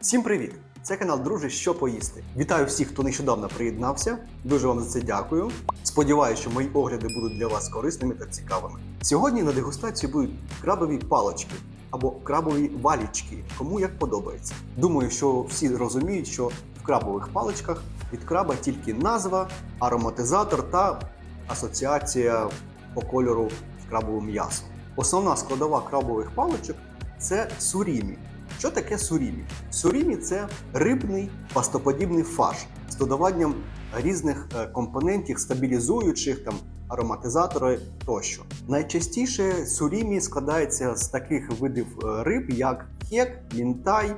Всім привіт! Це канал Друже, що поїсти. Вітаю всіх, хто нещодавно приєднався. Дуже вам за це дякую. Сподіваюся, що мої огляди будуть для вас корисними та цікавими. Сьогодні на дегустації будуть крабові палочки або крабові валічки, кому як подобається. Думаю, що всі розуміють, що в крабових паличках від краба тільки назва, ароматизатор та асоціація по кольору з крабовим м'ясом. Основна складова крабових паличок це сурімі. Що таке сурімі? Сурімі це рибний пастоподібний фарш з додаванням різних е, компонентів, стабілізуючих там ароматизатори тощо. Найчастіше сурімі складається з таких видів е, риб, як хек, мінтай. Е,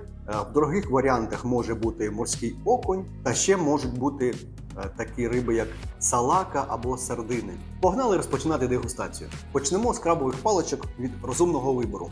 В дорогих варіантах може бути морський окунь, та ще можуть бути такі риби, як салака або сардини. Погнали розпочинати дегустацію. Почнемо з крабових паличок від розумного вибору.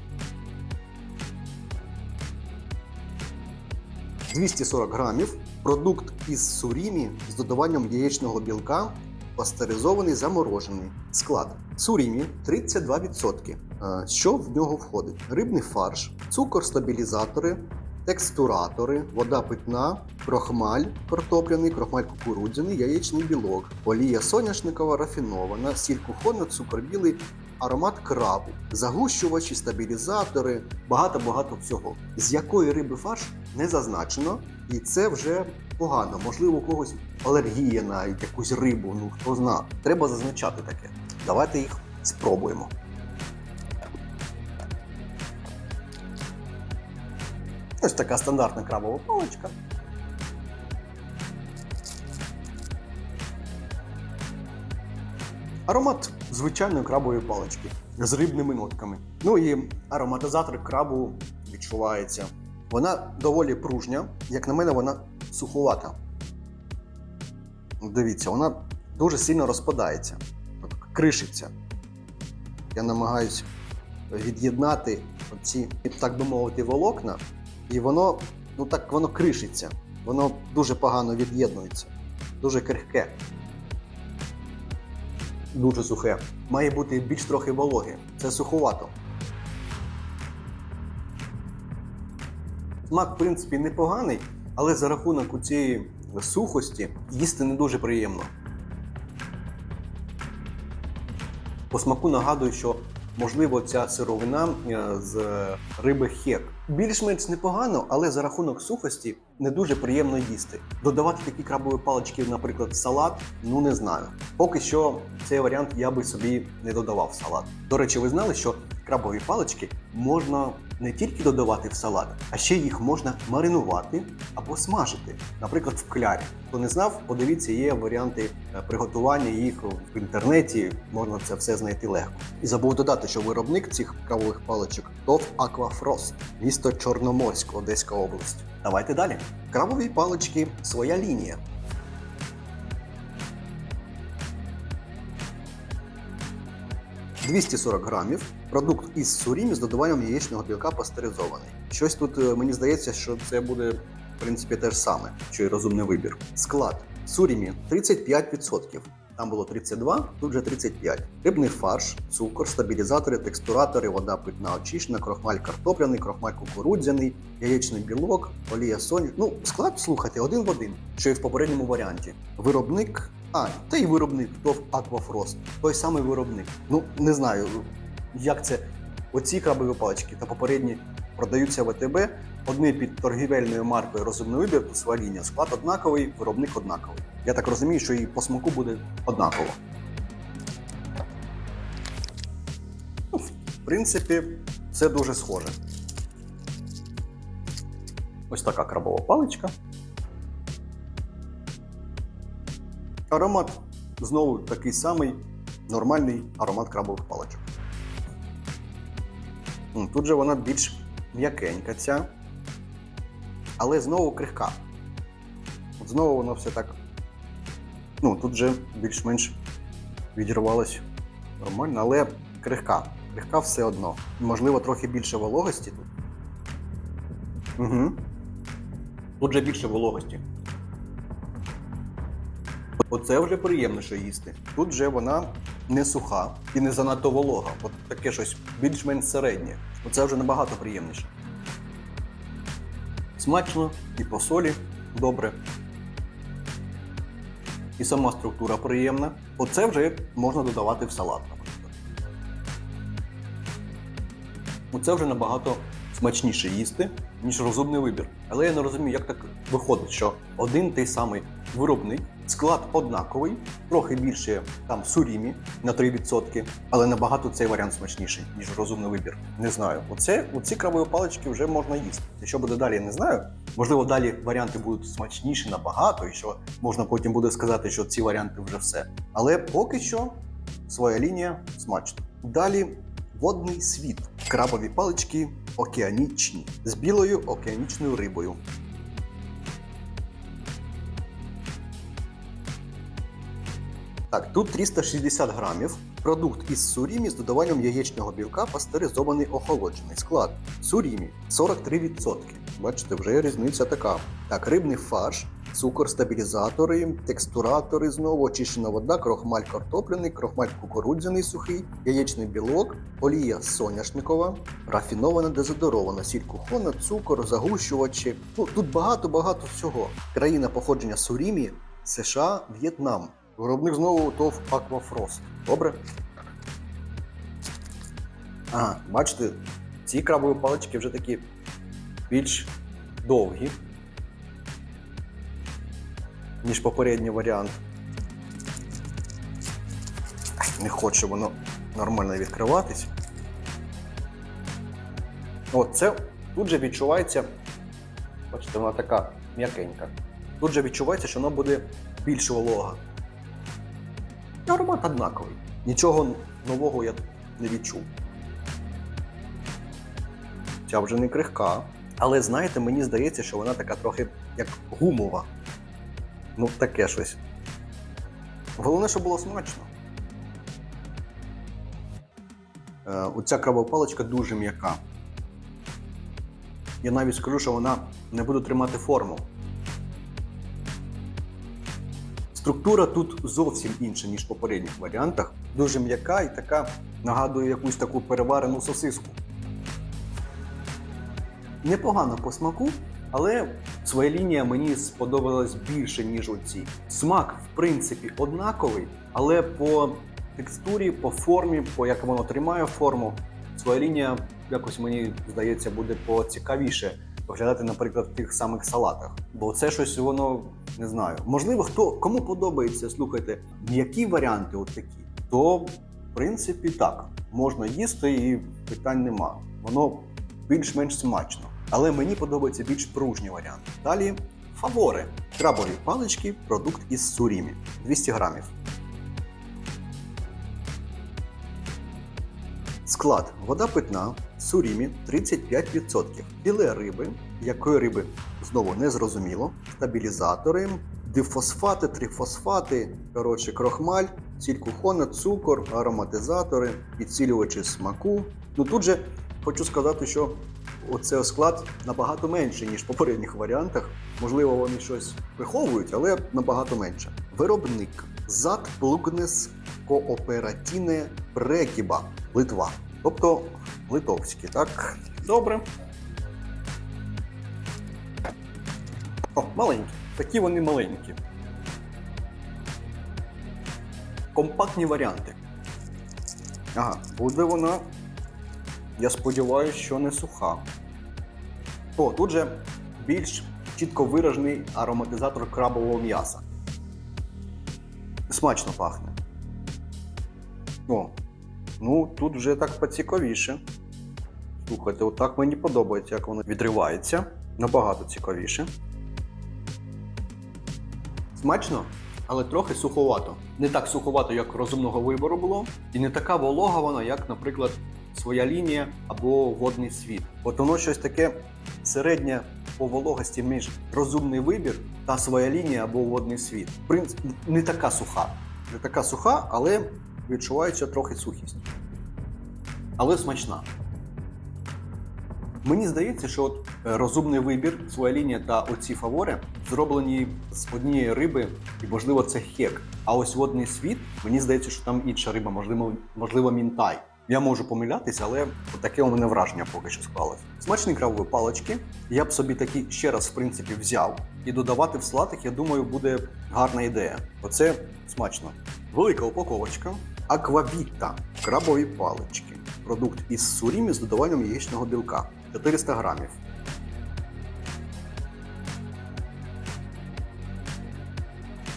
240 грамів. Продукт із сурімі з додаванням яєчного білка, пастеризований, заморожений. Склад сурімі 32%. Е, Що в нього входить? Рибний фарш, цукор, стабілізатори, текстуратори, вода питна, крохмаль картопляний, крохмаль кукурудзяний, яєчний білок, олія соняшникова рафінована, сіль кухонна, цукор білий, аромат крабу, загущувачі, стабілізатори, багато-багато всього. З якої риби фарш не зазначено, і це вже погано. Можливо, у когось алергія на якусь рибу, ну хто зна. Треба зазначати таке. Давайте їх спробуємо. Ось така стандартна крабова паличка. Аромат звичайної крабової палички з рибними нотками. Ну і ароматизатор крабу відчувається. Вона доволі пружня, як на мене, вона сухувата. Дивіться, вона дуже сильно розпадається, кришиться. Я намагаюся від'єднати ці, так би мовити, волокна, і воно, ну так, воно кришиться. Воно дуже погано від'єднується, дуже крихке дуже сухе. Має бути більш трохи вологе. Це суховато. Смак, в принципі, непоганий, але за рахунок у цієї сухості їсти не дуже приємно. По смаку нагадую, що можливо ця сировина е, з риби хек. Більш-менш непогано, але за рахунок сухості не дуже приємно їсти. Додавати такі крабові палички, наприклад, в салат, ну не знаю. Поки що цей варіант я би собі не додавав в салат. До речі, ви знали, що крабові палички можна не тільки додавати в салат, а ще їх можна маринувати або смажити, наприклад, в клярі. Хто не знав, подивіться, є варіанти е, приготування їх в інтернеті. Можна це все знайти легко. І забув додати, що виробник цих крабових паличок ТОВ Аквафрост, місто Чорноморськ, Одеська область. Давайте далі. Крабові палички своя лінія. – 240 грамів. Продукт із сурімі з додаванням яєчного білка пастеризований. Щось тут е, мені здається, що це буде в принципі те ж саме, що й розумний вибір. Склад сурімі 35%. Там було 32, тут вже 35. Рибний фарш, цукор, стабілізатори, текстуратори, вода питна очищена, крохмаль картопляний, крохмаль кукурудзяний, яєчний білок, олія соні. Ну, склад слухайте один в один, що і в попередньому варіанті. Виробник. А, та й виробник ТОВ Аквафрост. Той самий виробник. Ну, не знаю, як це. Оці крабові палички та попередні продаються в АТБ. Одні під торгівельною маркою розумний вибір, сваління. Склад однаковий, виробник однаковий. Я так розумію, що і по смаку буде однаково. Ну, в принципі, це дуже схоже. Ось така крабова паличка. Аромат знову такий самий нормальний аромат крабових паличок. Тут же вона більш м'якенька ця, але знову крихка. От знову воно все так. Ну, тут же більш-менш відірвалось нормально, але крихка. Крихка все одно. Можливо, трохи більше вологості тут. Угу. Тут же більше вологості. Оце вже приємніше їсти. Тут вже вона не суха і не занадто волога. От таке щось більш-менш середнє. Оце вже набагато приємніше. Смачно і по солі добре. І сама структура приємна. Оце вже можна додавати в салат, наприклад. Оце вже набагато смачніше їсти, ніж розумний вибір. Але я не розумію, як так виходить, що один той самий виробник, склад однаковий, трохи більше там сурімі на 3%, але набагато цей варіант смачніший, ніж розумний вибір. Не знаю. Оце оці крабові палички вже можна їсти. Що буде далі, я не знаю. Можливо, далі варіанти будуть смачніші набагато, і що можна потім буде сказати, що ці варіанти вже все. Але поки що своя лінія смачна. Далі водний світ. Крабові палички океанічні з білою океанічною рибою. Так, тут 360 грамів. Продукт із сурімі з додаванням яєчного білка пастеризований охолоджений. Склад сурімі 43%. Бачите, вже різниця така. Так, рибний фарш, цукор, стабілізатори, текстуратори, знову очищена вода, крохмаль картопляний, крохмаль кукурудзяний сухий, яєчний білок, олія соняшникова, рафінована дезодорована, сіль кухона, цукор, загущувачі. Ну тут багато-багато всього. Країна походження сурімі, США, В'єтнам. Виробник знову ТОВ Аквафрост. Добре? Ага, бачите, ці крабові палички вже такі більш довгі, ніж попередній варіант. Не хоче воно нормально відкриватись. От це тут же відчувається. Бачите, вона така м'якенька. Тут же відчувається, що вона буде більш волога. Аромат однаковий. Нічого нового я не відчув. Ця вже не крихка. Але знаєте, мені здається, що вона така трохи як гумова. Ну, таке щось. Головне, щоб було смачно. Е, оця крабова паличка дуже м'яка. Я навіть скажу, що вона не буде тримати форму. Структура тут зовсім інша, ніж в попередніх варіантах. Дуже м'яка і така нагадує якусь таку переварену сосиску. Непогано по смаку, але своя лінія мені сподобалась більше, ніж оці. Смак, в принципі, однаковий, але по текстурі, по формі, по як воно тримає форму, своя лінія якось мені здається буде поцікавіше виглядати, наприклад, в тих самих салатах. Бо це щось воно не знаю. Можливо, хто кому подобається, слухайте, м'які варіанти, от такі, то в принципі так, можна їсти і питань нема. Воно більш-менш смачно. Але мені подобається більш пружні варіанти. Далі фавори. Крабові палички, продукт із сурімі 200 грамів. Склад вода питна, сурімі 35%. Філе риби, якої риби знову не зрозуміло, стабілізатори, дифосфати, трифосфати, коротше, крохмаль, сіль кухона, цукор, ароматизатори, підсилювачі смаку. Ну тут же хочу сказати, що оцей склад набагато менший, ніж в попередніх варіантах. Можливо, вони щось приховують, але набагато менше. Виробник ЗАК Плугнес Кооператіне Прекіба, Литва. Тобто литовські, так? Добре. О, маленькі. Такі вони маленькі. Компактні варіанти. Ага, буде вона. Я сподіваюся, що не суха. О, тут же більш чітко виражений ароматизатор крабового м'яса. Смачно пахне. О, ну тут вже так поцікавіше. Слухайте, отак мені подобається, як воно відривається. Набагато цікавіше. Смачно, але трохи суховато. Не так суховато, як розумного вибору було, і не така волога вона, як, наприклад, своя лінія або водний світ. От воно щось таке середнє по вологості між розумний вибір та своя лінія або водний світ. В принципі, не така суха. Не така суха, але відчувається трохи сухість. Але смачна. Мені здається, що от е, розумний вибір, своя лінія та оці фавори зроблені з однієї риби, і можливо це хек. А ось водний світ, мені здається, що там інша риба, можливо, можливо, мінтай. Я можу помилятися, але таке у мене враження поки що склалось. Смачні крабові палички. Я б собі такі ще раз, в принципі, взяв. І додавати в салатик, я думаю, буде гарна ідея. Оце смачно. Велика упаковочка. Аквавіта. Крабові палички. Продукт із сурімі з додаванням яєчного білка. 400 грамів.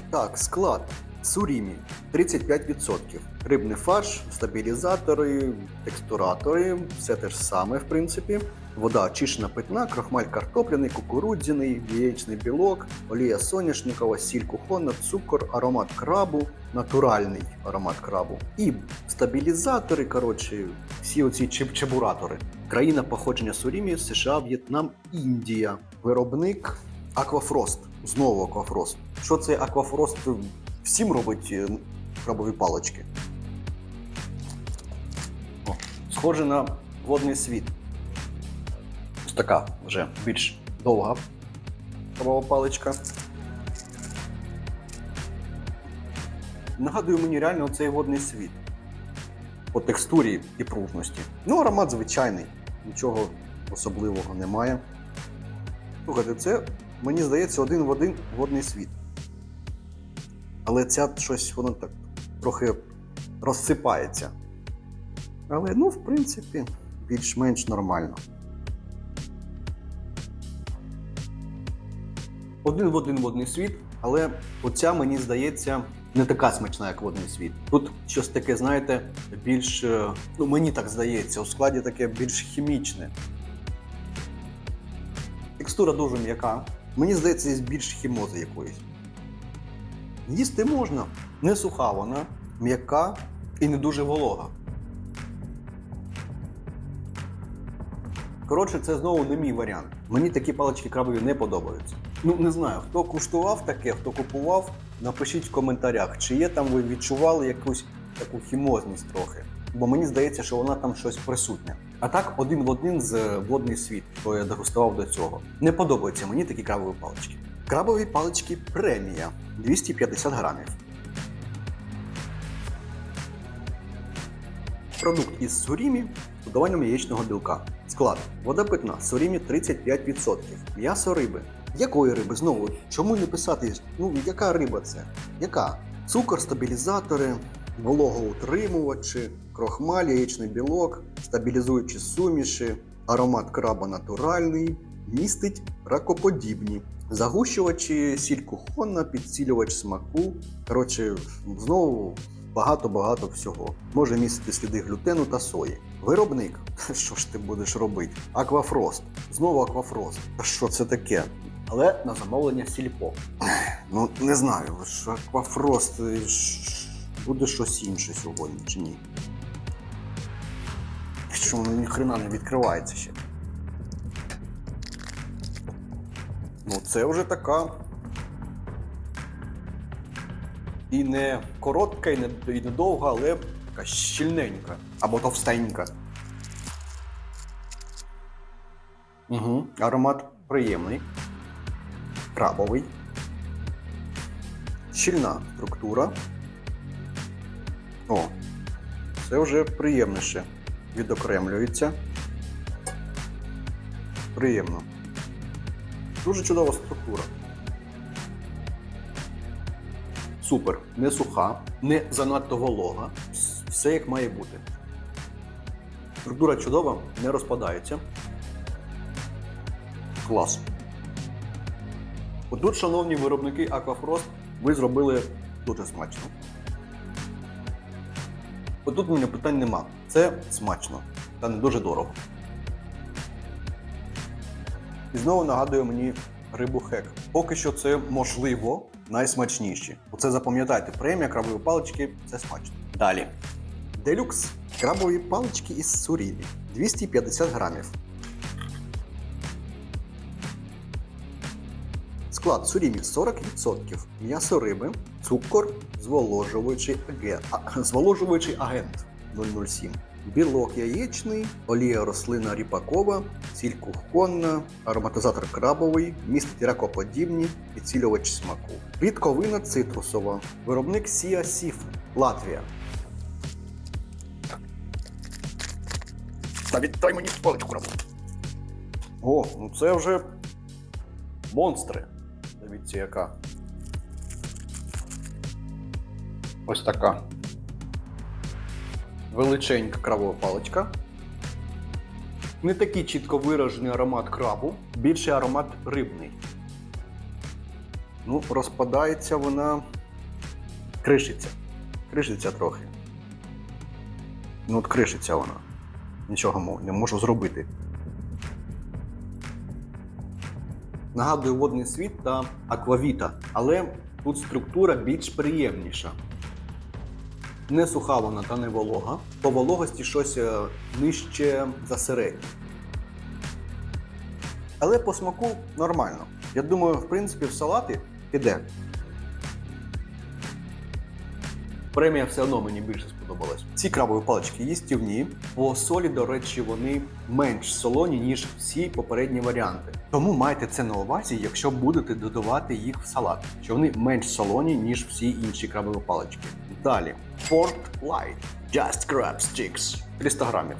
Так, склад. Сурімі 35%. Рибний фарш, стабілізатори, текстуратори, все те ж саме, в принципі. Вода очищена питна, крохмаль картопляний, кукурудзяний, яєчний білок, олія соняшникова, сіль кухонна, цукор, аромат крабу, натуральний аромат крабу. І стабілізатори, коротше, всі оці чеб- чебуратори. Країна походження сурімі США, В'єтнам, Індія. Виробник Аквафрост. Знову Аквафрост. Що це Аквафрост всім робить е, крабові палички? О, схоже на водний світ. Ось така вже більш довга крабова паличка. Нагадує мені реально цей водний світ. По текстурі і пружності. Ну, аромат звичайний, нічого особливого немає. Слухайте, це, мені здається, один в один водний світ. Але ця щось воно так трохи розсипається. Але, ну, в принципі, більш-менш нормально. Один в один водний світ, але оця, мені здається, не така смачна, як водний світ. Тут щось таке, знаєте, більш, е, ну мені так здається, у складі таке більш хімічне. Текстура дуже м'яка. Мені здається, є більш хімози якоїсь. Їсти можна. Не суха вона, м'яка і не дуже волога. Коротше, це знову не мій варіант. Мені такі палички крабові не подобаються. Ну, не знаю, хто куштував таке, хто купував, напишіть в коментарях, чи є там ви відчували якусь таку хімозність трохи. Бо мені здається, що вона там щось присутня. А так, один в один з водний світ, що я дегустував до цього. Не подобаються мені такі крабові палички. Крабові палички премія 250 грамів. Продукт із сурімі з додаванням яєчного білка. Склад. Вода питна, сурімі 35%. М'ясо риби. Якої риби? Знову, чому не писати? Ну, яка риба це? Яка? Цукор, стабілізатори, вологоутримувачі, крохмаль, яєчний білок, стабілізуючі суміші, аромат краба натуральний, містить ракоподібні. Загущувачі, сіль кухонна, підсилювач смаку. Коротше, знову багато-багато всього. Може містити сліди глютену та сої. Виробник, що ж ти будеш робити? Аквафрост. Знову аквафрост. Та що це таке? Але на замовлення сільпо. Ну, не знаю, що аквафрост е, буде щось інше сьогодні чи ні. Що воно ніхрена не відкривається ще. Ну, це вже така. І не коротка, і не, і не довга, але така щільненька або товстенька. Угу. Аромат приємний, крабовий, щільна структура. О, це вже приємніше. Відокремлюється. Приємно. Дуже чудова структура. Супер, не суха, не занадто волога. Все як має бути. Структура чудова, не розпадається. Клас. Отут, шановні виробники Aquafrost, ви зробили дуже смачно. Отут у мене питань нема. Це смачно та не дуже дорого. І знову нагадує мені рибу хек. Поки що це можливо найсмачніші. Оце запам'ятайте, премія крабові палички це смачно. Далі. Делюкс. Крабові палички із сурімі. 250 грамів. Склад сурімі 40%, м'ясо риби, цукор, зволожуючий агент 007, білок яєчний, олія рослина ріпакова, сіль кухонна, ароматизатор крабовий, містить ракоподібні, підсилювач смаку. Рідковина цитрусова, виробник Сія Сіф, Латвія. Крабіна, віддай мені паличку крабу. О, ну це вже монстри. Дивіться, яка. Ось така. Величенька крабова паличка. Не такий чітко виражений аромат крабу, більше аромат рибний. Ну, розпадається вона. Кришиться. Кришиться трохи. Ну, от кришиться вона. Нічого не можу зробити. Нагадую водний світ та аквавіта, але тут структура більш приємніша. Не суха вона та не волога. По вологості щось е, нижче за середнє. Але по смаку нормально. Я думаю, в принципі, в салати піде. Премія все одно мені більше сподобалась. Ці крабові палички їстівні. По солі, до речі, вони менш солоні, ніж всі попередні варіанти. Тому майте це на увазі, якщо будете додавати їх в салат, що вони менш солоні, ніж всі інші крабові палички. Далі. Fort Light Just Crab Sticks. 300 грамів.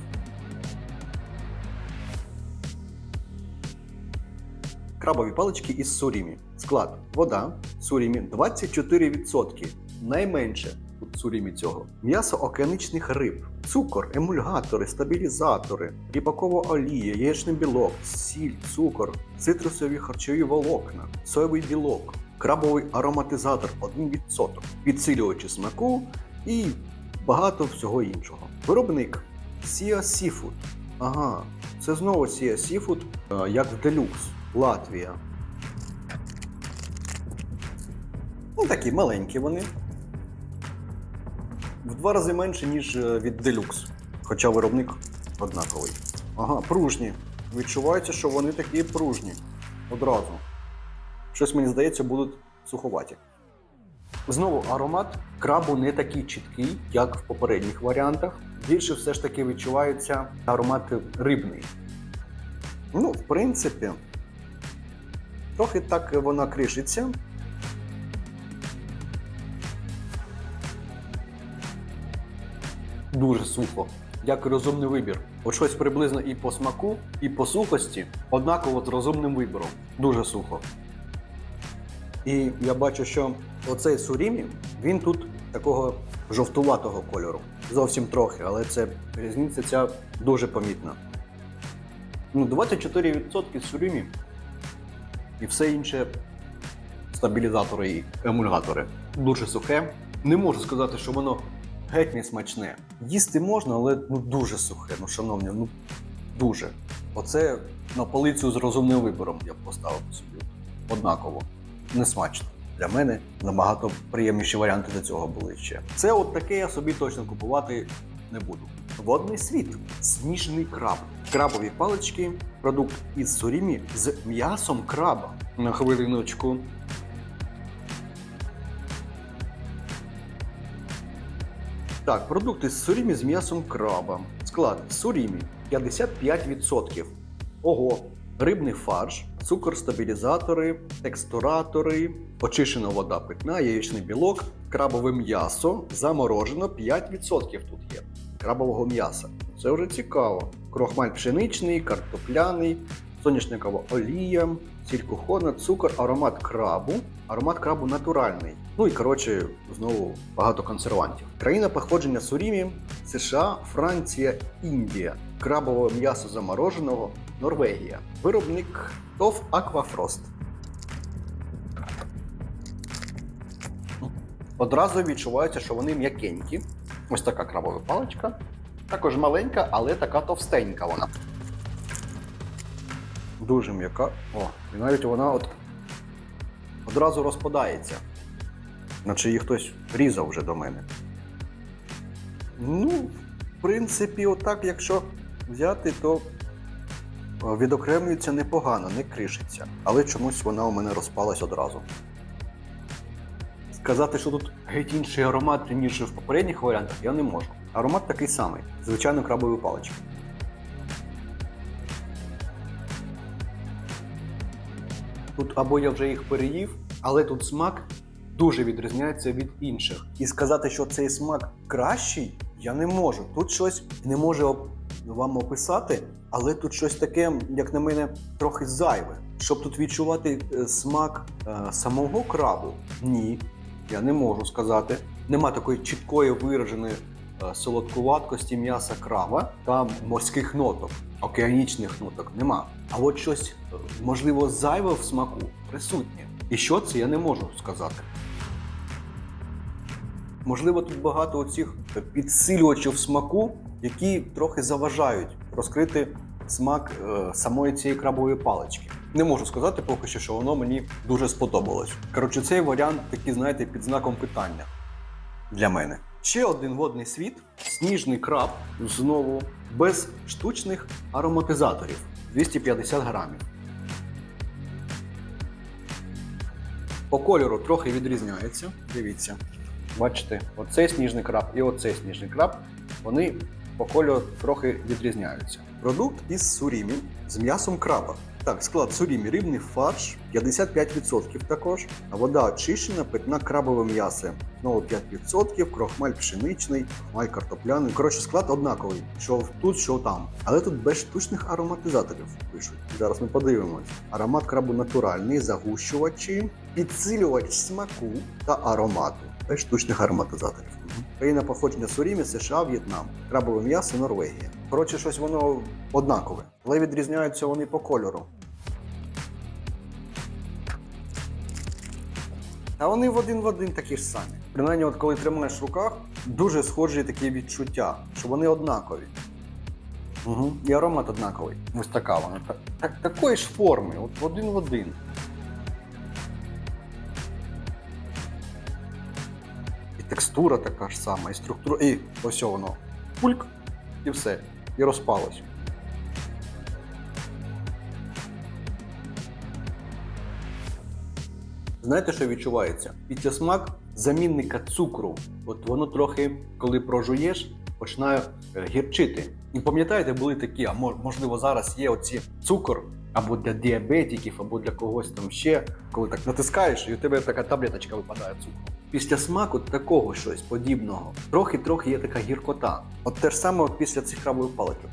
Крабові палички із сурімі. Склад. Вода, сурімі. 24%. Найменше у сурімі цього. М'ясо океанічних риб, цукор, емульгатори, стабілізатори, ріпакова олія, яєчний білок, сіль, цукор, цитрусові харчові волокна, соєвий білок, крабовий ароматизатор 1%, підсилювачі смаку і багато всього іншого. Виробник Sia Seafood. Ага, це знову Sia Seafood, е, як в Deluxe, Латвія. Ну, такі маленькі вони. В два рази менше, ніж е, від Deluxe. Хоча виробник однаковий. Ага, пружні. Відчувається, що вони такі пружні. Одразу. Щось мені здається, будуть суховаті. Знову аромат крабу не такий чіткий, як в попередніх варіантах. Більше все ж таки відчувається аромат рибний. Ну, в принципі, трохи так вона кришиться. Дуже сухо. Як розумний вибір. От щось приблизно і по смаку, і по сухості, однаково з розумним вибором. Дуже сухо. І я бачу, що оцей сурімі, він тут такого жовтуватого кольору. Зовсім трохи, але це різниця ця дуже помітна. Ну, 24% сурімі і все інше стабілізатори і емульгатори. Дуже сухе. Не можу сказати, що воно геть не смачне. Їсти можна, але ну дуже сухе. Ну, шановні, ну дуже. Оце на полицю з розумним вибором я б поставив собі. Однаково. Не смачно. Для мене набагато приємніші варіанти до цього були ще. Це от таке я собі точно купувати не буду. Водний світ, сніжний краб, крабові палички, продукт із сурімі з м'ясом краба. На хвилиночку. Так, продукти з сурімі з м'ясом краба. Склад сурімі 55%. Ого. Рибний фарш, цукор-стабілізатори, текстуратори, очищена вода питна, яєчний білок, крабове м'ясо, заморожено 5% тут є. Крабового м'яса. Це вже цікаво. Крохмаль пшеничний, картопляний, соняшникова олія, сіль кухона, цукор, аромат крабу. Аромат крабу натуральний. Ну і коротше, знову багато консервантів. Країна походження сурімі США, Франція, Індія. Крабове м'ясо замороженого Норвегія. Виробник ТОВ Аквафрост. Одразу відчувається, що вони м'якенькі. Ось така крабова паличка. Також маленька, але така товстенька вона. Дуже м'яка. О, і навіть вона от одразу розпадається. Наче її хтось різав вже до мене. Ну, в принципі, отак, якщо взяти, то відокремлюється непогано, не кришиться. Але чомусь вона у мене розпалась одразу. Сказати, що тут геть інший аромат, ніж в попередніх варіантах, я не можу. Аромат такий самий, звичайно, крабові палички. Тут або я вже їх переїв, але тут смак дуже відрізняється від інших. І сказати, що цей смак кращий, я не можу. Тут щось не може вам описати, але тут щось таке, як на мене, трохи зайве. Щоб тут відчувати е, смак е, самого крабу, ні, я не можу сказати. Нема такої чіткої вираженої е, солодкуваткості м'яса краба та морських ноток, океанічних ноток нема. А от щось, можливо, зайве в смаку присутнє. І що це я не можу сказати. Можливо, тут багато оцих підсилювачів смаку, які трохи заважають розкрити смак е, самої цієї крабової палички. Не можу сказати поки що, що воно мені дуже сподобалось. Коротше, цей варіант такий, знаєте, під знаком питання для мене. Ще один водний світ сніжний краб, знову без штучних ароматизаторів 250 грамів. По кольору трохи відрізняється. Дивіться. Бачите, оцей сніжний краб і оцей сніжний краб, вони по кольору трохи відрізняються. Продукт із сурімі з м'ясом краба. Так, склад сурімі, рибний фарш 55% також, а вода очищена, питна крабове м'ясо. Знову 5%, крохмаль пшеничний, крохмаль картопляний. Коротше, склад однаковий, що тут, що там. Але тут без штучних ароматизаторів пишуть. Зараз ми подивимось. Аромат крабу натуральний, загущувачі, підсилювач смаку та аромату. Без штучних ароматизаторів. Країна походження Сурімі, США, В'єтнам, крабове м'ясо, Норвегія. Коротше, щось воно однакове, але відрізняються вони по кольору. А вони в один в один такі ж самі. Принаймні, от коли тримаєш в руках, дуже схожі такі відчуття, що вони однакові. Угу. І аромат однаковий. Ось така вона. Так, такої ж форми, от один в один. Текстура така ж сама, і структура. І ось воно. Пульк, і все. І розпалось. Знаєте, що відчувається? Після смак замінника цукру. От воно трохи, коли прожуєш, починає е, гірчити. І пам'ятаєте, були такі, а можливо, зараз є оці цукор або для діабетиків, або для когось там ще, коли так натискаєш, і у тебе така таблеточка випадає цукру. Після смаку такого щось подібного, трохи-трохи є така гіркота. От те ж саме після цих крабових паликів.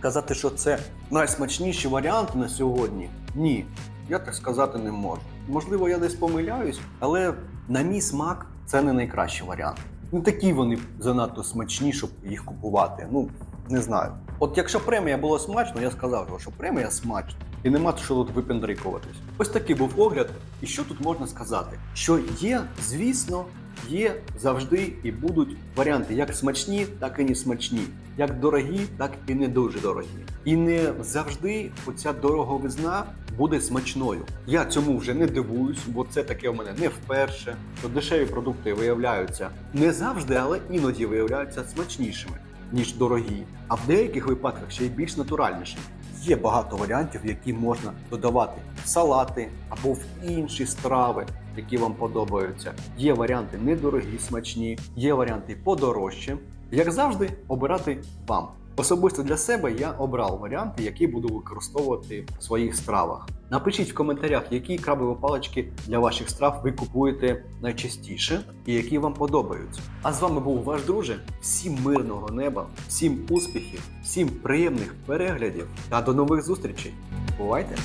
Казати, що це найсмачніші варіанти на сьогодні, ні, я так сказати не можу. Можливо, я десь помиляюсь, але на мій смак це не найкращий варіант. Не такі вони занадто смачні, щоб їх купувати. Ну, не знаю. От якщо премія було смачно, я сказав, що премія смачна. І нема що тут випендрикуватись. Ось такий був огляд. І що тут можна сказати? Що є, звісно, є завжди і будуть варіанти як смачні, так і не смачні, як дорогі, так і не дуже дорогі. І не завжди оця дороговизна буде смачною. Я цьому вже не дивуюсь, бо це таке у мене не вперше. Що дешеві продукти виявляються не завжди, але іноді виявляються смачнішими ніж дорогі, а в деяких випадках ще й більш натуральнішими. Є багато варіантів, які можна додавати в салати або в інші страви, які вам подобаються. Є варіанти недорогі, смачні, є варіанти подорожчі. Як завжди, обирати вам. Особисто для себе я обрав варіанти, які буду використовувати в своїх стравах. Напишіть в коментарях, які крабові палички для ваших страв ви купуєте найчастіше і які вам подобаються. А з вами був ваш друже. Всім мирного неба, всім успіхів, всім приємних переглядів та до нових зустрічей. Бувайте!